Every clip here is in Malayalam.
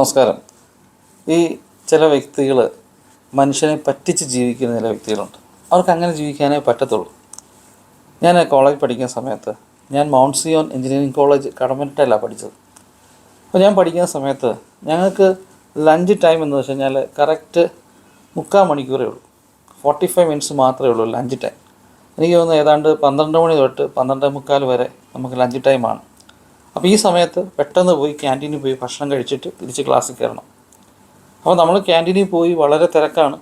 നമസ്കാരം. ഈ ചില വ്യക്തികൾ മനുഷ്യനെ പറ്റിച്ച് ജീവിക്കുന്ന ചില വ്യക്തികളുണ്ട്. അവർക്ക് അങ്ങനെ ജീവിക്കാനേ പറ്റത്തുള്ളൂ. ഞാൻ കോളേജ് പഠിക്കുന്ന സമയത്ത് ഞാൻ മൗണ്ട് സിയോൺ എഞ്ചിനീയറിംഗ് കോളേജ് കടമറ്റല്ല പഠിച്ചത്. അപ്പോൾ ഞാൻ പഠിക്കുന്ന സമയത്ത് ഞങ്ങൾക്ക് ലഞ്ച് ടൈം എന്ന് വെച്ച് കഴിഞ്ഞാൽ കറക്റ്റ് മുക്കാൽ മണിക്കൂറേ ഉള്ളൂ. ഫോർട്ടി ഫൈവ് മിനിറ്റ്സ് മാത്രമേ ഉള്ളൂ ലഞ്ച് ടൈം എനിക്ക് തോന്നുന്നു ഏതാണ്ട് പന്ത്രണ്ട് മണി തൊട്ട് പന്ത്രണ്ട് മുക്കാൽ വരെ നമുക്ക് ലഞ്ച് ടൈമാണ് അപ്പോൾ ഈ സമയത്ത് പെട്ടെന്ന് പോയി ക്യാന്റീനിൽ പോയി ഭക്ഷണം കഴിച്ചിട്ട് തിരിച്ച് ക്ലാസ്സിൽ കയറണം. അപ്പോൾ നമ്മൾ ക്യാന്റീനിൽ പോയി വളരെ തിരക്കാണ്.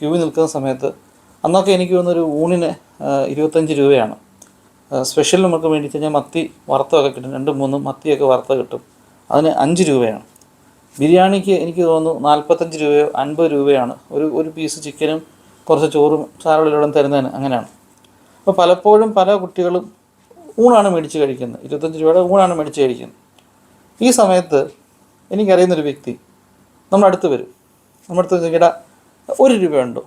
ക്യൂ നിൽക്കുന്ന സമയത്ത് അന്നൊക്കെ എനിക്ക് തോന്നുന്നൊരു ഊണിന് ഇരുപത്തഞ്ച് രൂപയാണ്. സ്പെഷ്യൽ നമുക്ക് വേണ്ടി കഴിഞ്ഞാൽ മത്തി വറുത്തൊക്കെ കിട്ടും. രണ്ടും മൂന്നും മത്തിയൊക്കെ വറുത്ത കിട്ടും. അതിന് അഞ്ച് രൂപയാണ്. ബിരിയാണിക്ക് എനിക്ക് തോന്നുന്നു നാൽപ്പത്തഞ്ച് രൂപയോ അൻപത് രൂപയാണ്. ഒരു ഒരു പീസ് ചിക്കനും കുറച്ച് ചോറും സാറുകളിലൂടെ തരുന്നതിന് അങ്ങനെയാണ്. അപ്പോൾ പലപ്പോഴും പല കുട്ടികളും ഊണാണ് മേടിച്ച് കഴിക്കുന്നത്. ഇരുപത്തഞ്ച് രൂപയുടെ ഊണാണ് മേടിച്ച് കഴിക്കുന്നത്. ഈ സമയത്ത് എനിക്കറിയുന്നൊരു വ്യക്തി നമ്മുടെ അടുത്ത് വരും. നമ്മുടെ അടുത്ത് ചോദിക്കടാ ഒരു രൂപയുണ്ടോ?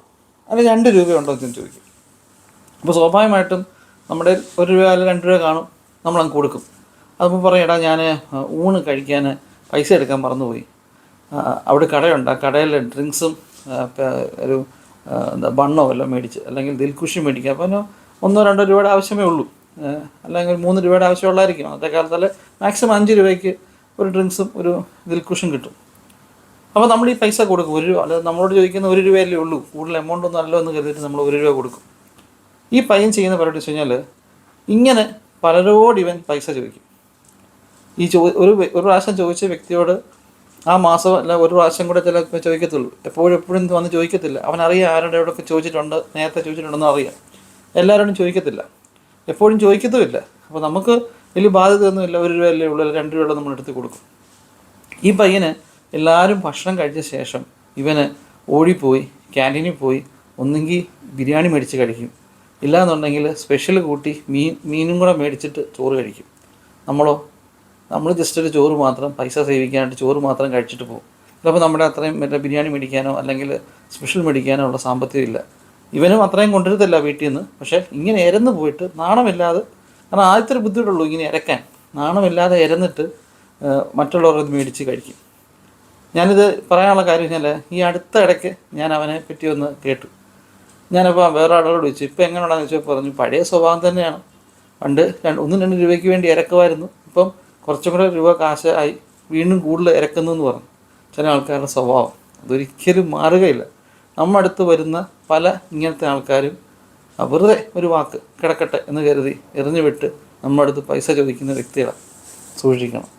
അല്ലെങ്കിൽ രണ്ട് രൂപയുണ്ടോ എന്ന് ചോദിക്കും. അപ്പോൾ സ്വാഭാവികമായിട്ടും നമ്മുടെ ഒരു രൂപ അല്ലെങ്കിൽ രണ്ട് രൂപ കാണും നമ്മൾ അങ്ങ് കൊടുക്കും. അതിപ്പോൾ പറയും എടാ ഞാൻ ഊണ് കഴിക്കാൻ പൈസ എടുക്കാൻ മറന്നുപോയി. അവിടെ കടയുണ്ട്. ആ കടയിൽ ഡ്രിങ്ക്സും ഒരു എന്താ ബണ്ണോ വല്ലതും മേടിച്ച് അല്ലെങ്കിൽ ദിൽഖുഷി മേടിക്കുക അപ്പോൾ ഒന്നോ രണ്ടോ രൂപയുടെ ആവശ്യമേ ഉള്ളൂ. അല്ലെങ്കിൽ മൂന്ന് രൂപയുടെ ആവശ്യമുള്ളായിരിക്കും അന്നത്തെ കാലത്തിൽ മാക്സിമം അഞ്ച് രൂപയ്ക്ക് ഒരു ഡ്രിങ്ക്സും ഒരു ദിൽക്കുഷും കിട്ടും. അപ്പോൾ നമ്മൾ ഈ പൈസ കൊടുക്കും. ഒരു രൂപ. അല്ലാതെ നമ്മളോട് ചോദിക്കുന്ന ഒരു രൂപയല്ലേ ഉള്ളൂ. കൂടുതൽ എമൗണ്ട് ഒന്നും അല്ലോ എന്ന് കരുതിയിട്ട് നമ്മൾ ഒരു രൂപ കൊടുക്കും. ഈ പയ്യൻ ചെയ്യുന്ന പരിപാടി വെച്ച് കഴിഞ്ഞാൽ ഇങ്ങനെ പലരോട് ഇവൻ പൈസ ചോദിക്കും. ഈ ചോ ഒരു ഒരു പ്രാവശ്യം ചോദിച്ച വ്യക്തിയോട് ആ മാസം അല്ല ഒരു പ്രാവശ്യം കൂടെ ചില ചോദിക്കത്തുള്ളൂ. എപ്പോഴും എപ്പോഴും വന്ന് ചോദിക്കത്തില്ല. അവൻ ആരുടെ എവിടെയൊക്കെ ചോദിച്ചിട്ടുണ്ട് നേരത്തെ ചോദിച്ചിട്ടുണ്ടെന്ന് അറിയാം. എല്ലാവരോടും ചോദിക്കത്തില്ല. എപ്പോഴും ചോദിക്കത്തുമില്ല. അപ്പോൾ നമുക്ക് വലിയ ബാധ്യതയൊന്നുമില്ല ഒരു രൂപയല്ലേ ഉള്ളൂ. രണ്ട് രൂപയുള്ള നമ്മൾ എടുത്ത് കൊടുക്കും. ഈ പയ്യന് എല്ലാവരും ഭക്ഷണം കഴിച്ച ശേഷം ഇവന് ഓടിപ്പോയി ക്യാന്റീനിൽ പോയി ഒന്നെങ്കിൽ ബിരിയാണി മേടിച്ച് കഴിക്കും. ഇല്ലാന്നുണ്ടെങ്കിൽ സ്പെഷ്യൽ കൂട്ടി മീൻ മീനും കൂടെ മേടിച്ചിട്ട് ചോറ് കഴിക്കും. നമ്മളോ? നമ്മൾ ജസ്റ്റ് ഒരു ചോറ് മാത്രം പൈസ സേവിക്കാനായിട്ട് ചോറ് മാത്രം കഴിച്ചിട്ട് പോകും. ചിലപ്പോൾ നമ്മുടെ അത്രയും മറ്റേ ബിരിയാണി മേടിക്കാനോ അല്ലെങ്കിൽ സ്പെഷ്യൽ മേടിക്കാനോ ഉള്ള സാമ്പത്തികം ഇല്ല. ഇവനും അത്രയും കൊണ്ടുവരത്തില്ല വീട്ടിൽ നിന്ന് പക്ഷേ ഇങ്ങനെ എരന്ന് പോയിട്ട് നാണമില്ലാതെ കാരണം ആദ്യത്തെ ഒരു ബുദ്ധിമുട്ടുള്ളൂ ഇങ്ങനെ ഇരക്കാൻ നാണമില്ലാതെ ഇരന്നിട്ട് മറ്റുള്ളവർ ഇത് മേടിച്ച് കഴിക്കും. ഞാനിത് പറയാനുള്ള കാര്യം വെച്ചാൽ ഈ അടുത്ത ഇടയ്ക്ക് ഞാൻ അവനെ പറ്റി ഒന്ന് കേട്ടു. ഞാനപ്പോൾ വേറെ ആളുകളോട് ചോദിച്ചു ഇപ്പം എങ്ങനെയുള്ളതെന്ന് ചോദിച്ചാൽ പറഞ്ഞു പഴയ സ്വഭാവം തന്നെയാണ്. പണ്ട് രണ്ട് ഒന്നും രണ്ട് രൂപയ്ക്ക് വേണ്ടി ഇരക്കുമായിരുന്നു ഇപ്പം കുറച്ചും കൂടെ രൂപ കാശായി വീണ്ടും കൂടുതൽ ഇരക്കുന്നു എന്ന് പറഞ്ഞു. ചില ആൾക്കാരുടെ സ്വഭാവം അതൊരിക്കലും മാറുകയില്ല. നമ്മുടെ അടുത്ത് വരുന്ന പല ഇങ്ങനത്തെ ആൾക്കാരും വെറുതെ ഒരു വാക്ക് കിടക്കട്ടെ എന്ന് കരുതി എറിഞ്ഞു വിട്ട് നമ്മുടെ അടുത്ത് പൈസ ചോദിക്കുന്ന വ്യക്തികളാണ് സൂക്ഷിക്കണം.